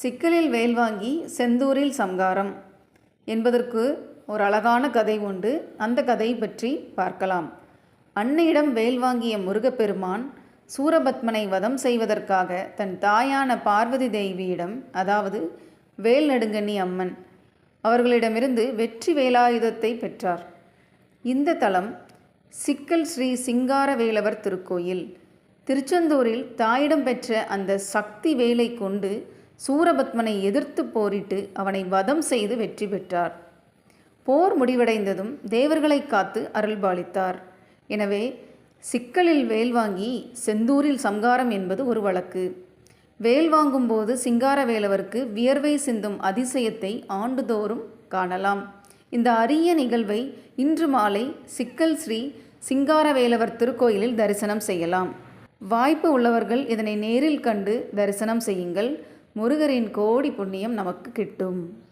சிக்கலில் வேல் வாங்கி செந்தூரில் சங்காரம் என்பதற்கு ஒரு அழகான கதை உண்டு. அந்த கதை பற்றி பார்க்கலாம். அன்னையிடம் வேல் வாங்கிய முருகப்பெருமான் சூரபத்மனை வதம் செய்வதற்காக தன் தாயான பார்வதி தேவியிடம் அதாவது வேல் நடுங்கண்ணி அம்மன் அவர்களிடமிருந்து வெற்றி வேலாயுதத்தை பெற்றார். இந்த தலம் சிக்கல் ஸ்ரீ சிங்கார வேலவர் திருக்கோயில். திருச்செந்தூரில் தாயிடம் பெற்ற அந்த சக்தி வேலை கொண்டு சூரபத்மனை எதிர்த்து போரிட்டு அவனை வதம் செய்து வெற்றி பெற்றார். போர் முடிவடைந்ததும் தேவர்களை காத்து அருள்பாலித்தார். எனவே சிக்கலில் வேல் வாங்கி செந்தூரில் சங்காரம் என்பது ஒரு வழக்கு. வேல் வாங்கும்போது சிங்காரவேலவருக்கு வியர்வை சிந்தும் அதிசயத்தை ஆண்டுதோறும் காணலாம். இந்த அரிய நிகழ்வை இன்று மாலை சிக்கல் ஸ்ரீ சிங்காரவேலவர் திருக்கோயிலில் தரிசனம் செய்யலாம். வாய்ப்பு உள்ளவர்கள் இதனை நேரில் கண்டு தரிசனம் செய்யுங்கள். முருகரின் கோடி புண்ணியம் நமக்கு கிட்டும்.